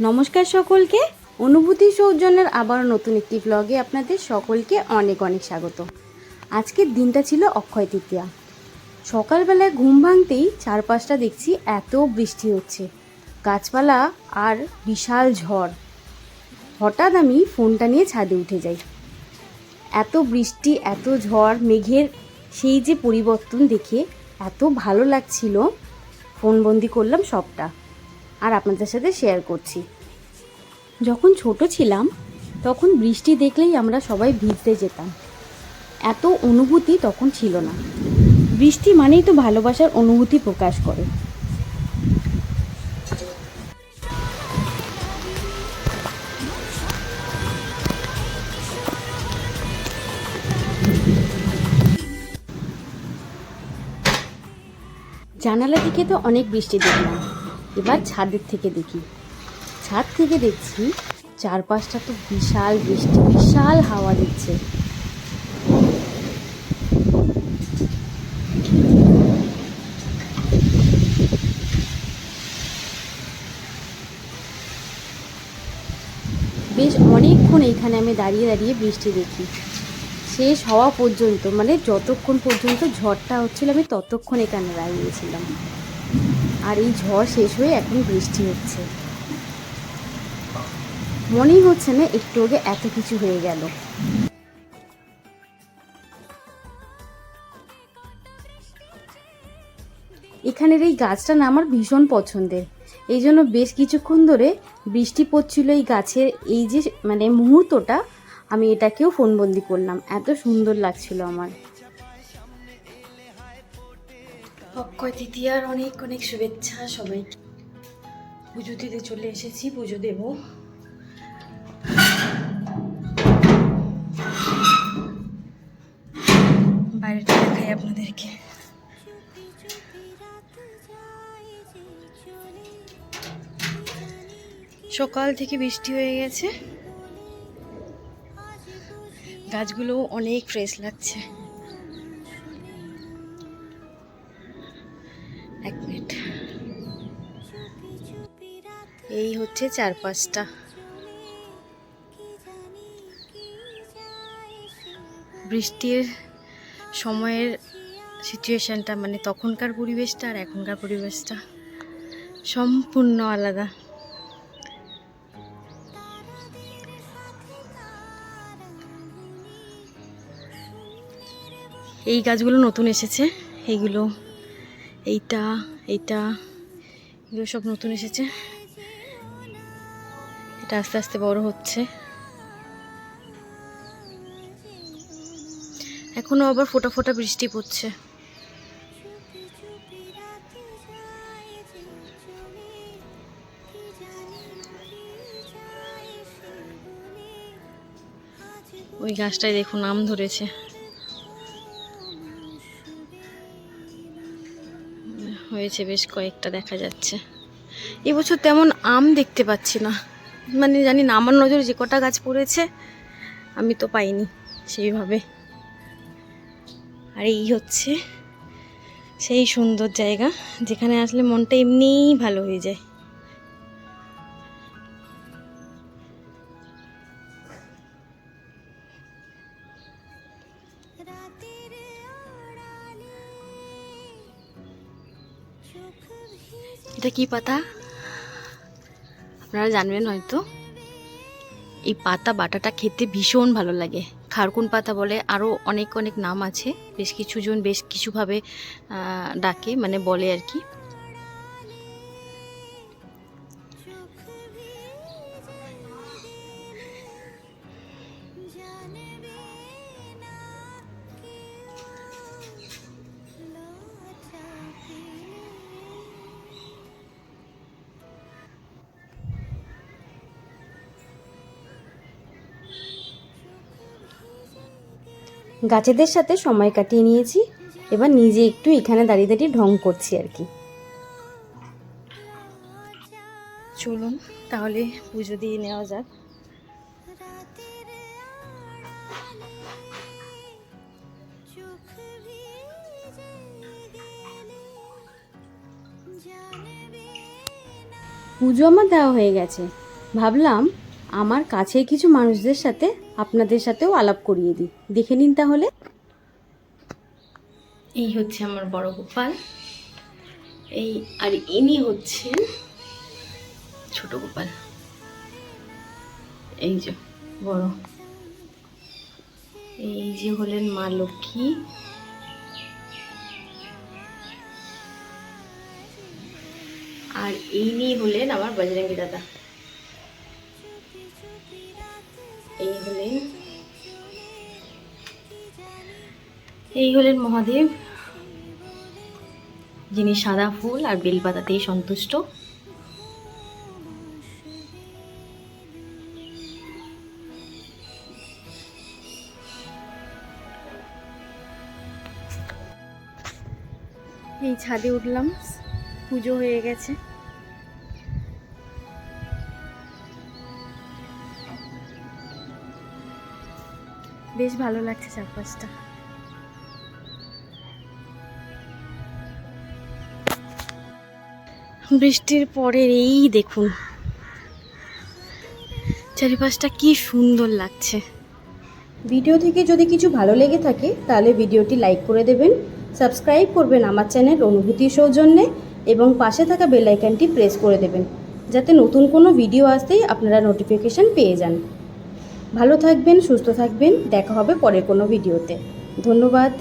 নমস্কার সকলকে। অনুভূতি সৌজন্যের আবার নতুন একটি ব্লগে আপনাদের সকলকে অনেক অনেক স্বাগত। আজকের দিনটা ছিল অক্ষয় তৃতীয়া। সকালবেলায় ঘুম ভাঙতেই চারপাশটা দেখছি এত বৃষ্টি হচ্ছে। গাছপালা আর বিশাল ঝড়। হঠাৎ আমি ফোনটা নিয়ে ছাদে উঠে যাই। এত বৃষ্টি, এত ঝড়, মেঘের সেই যে পরিবর্তন দেখে এত ভালো লাগছিল। ফোনবন্দি করলাম সবটা। আর আপনাদের সাথে শেয়ার করছি। যখন ছোট ছিলাম, তখন বৃষ্টি দেখলেই আমরা সবাই ভিজতে যেতাম। এত অনুভূতি তখন ছিল না। বৃষ্টি মানেই তো ভালোবাসার অনুভূতি প্রকাশ করে। জানালা দিকে তো অনেক বৃষ্টি দেখলাম। এবার ছাদের থেকে দেখি। ছাদ থেকে দেখছি চারপাশটা তো বিশাল বৃষ্টি, বিশাল হাওয়া দিচ্ছে। বেশ অনেকক্ষণ এইখানে আমি দাঁড়িয়ে দাঁড়িয়ে বৃষ্টি দেখি। শেষ হওয়া পর্যন্ত মানে যতক্ষণ পর্যন্ত ঝড়টা হচ্ছিল আমি ততক্ষণ এখানে দাঁড়িয়েছিলাম। আর এই ঝড় শেষ হয়ে এখন বৃষ্টি হচ্ছে। মনেই হচ্ছে না একটু আগে এত কিছু হয়ে গেল। এখানের এই গাছটা না আমার ভীষণ পছন্দের। এই জন্য বেশ কিছুক্ষণ ধরে বৃষ্টি পড়ছিল এই গাছের এই যে মানে মুহূর্তটা, আমি এটাকেও ফোনবন্দি করলাম। এত সুন্দর লাগছিল আমার। অক্ষয় তৃতীয়ার অনেক অনেক শুভেচ্ছা সবাই। পুজো দিতে চলে এসেছি, পুজো দেব। বাইরেটা দেখাই আপনাদেরকে। সকাল থেকে বৃষ্টি হয়ে গেছে। গাছগুলো অনেক ফ্রেশ লাগছে। এক মিনিট। এই হচ্ছে চারপাশটা। বৃষ্টির সময়ের সিচুয়েশনটা মানে তখনকার পরিবেশটা আর এখনকার পরিবেশটা সম্পূর্ণ আলাদা। এই গাছগুলো নতুন এসেছে এইগুলো এইটা এইটা, এগুলো সব নতুন এসেছে। এটা আস্তে আস্তে বড় হচ্ছে। এখনও আবার ফোটা ফোটা বৃষ্টি পড়ছে। ওই গাছটায় দেখুন, আম ধরেছে। হয়েছে বেশ কয়েকটা দেখা যাচ্ছে। এবছর তেমন আম দেখতে পাচ্ছি না। মানে জানি না, আমার নজরে যে কটা গাছ পড়েছে, আমি তো পাইনি সেইভাবে। আর এই হচ্ছে সেই সুন্দর জায়গা, যেখানে আসলে মনটা এমনিই ভালো হয়ে যায়। এটা কি পাতা? আপনারা জানবেন হয়তো। এই পাতা বাটাটা খেতে ভীষণ ভালো লাগে। খারকুন পাতা বলে আরও অনেক অনেক নাম আছে। বেশ কিছুজন বেশ কিছুভাবে ডাকে মানে বলে আর কি। গাছেদের সাথে সময় কাটিয়ে নিয়েছি। এবার নিজে একটু এখানে দাঁড়িয়ে দাঁড়িয়ে ঢং করছি আর কি। চলুন তাহলে পুজো দিয়ে নেওয়া যাক। পুজো আমার দেওয়া হয়ে গেছে। ভাবলাম আমার কাছের কিছু মানুষদের সাথে আপনাদের সাথেও আলাপ করিয়ে দিই। দেখে নিন তাহলে। এই হচ্ছে আমার বড় গোপাল। এই, আর ইনি হচ্ছেন ছোট গোপাল। এই যে, বড়। এই যে হলেন মা লক্ষ্মী। আর ইনি হলেন আমার বজরঙ্গী দাদা। এই হলেন এই হলেন মহাদেব, যিনি সাদা ফুল আর বেলপাতাতেই সন্তুষ্ট। এই ছাদে উঠলাম, পুজো হয়ে গেছে। বেশ ভালো লাগছে চারপাশটা। বৃষ্টির পরের এই দেখুন, চারিপাশটা কি সুন্দর লাগছে। ভিডিও থেকে যদি কিছু ভালো লেগে থাকে, তাহলে ভিডিওটি লাইক করে দেবেন, সাবস্ক্রাইব করবেন আমার চ্যানেল অনুভূতি সৌজন্যে এবং পাশে থাকা বেল আইকনটি প্রেস করে দেবেন, যাতে নতুন কোনো ভিডিও আসতেই আপনারা নোটিফিকেশান পেয়ে যান। ভালো থাকবেন সুস্থ থাকবেন। দেখা হবে পরের কোনো ভিডিওতে। ধন্যবাদ।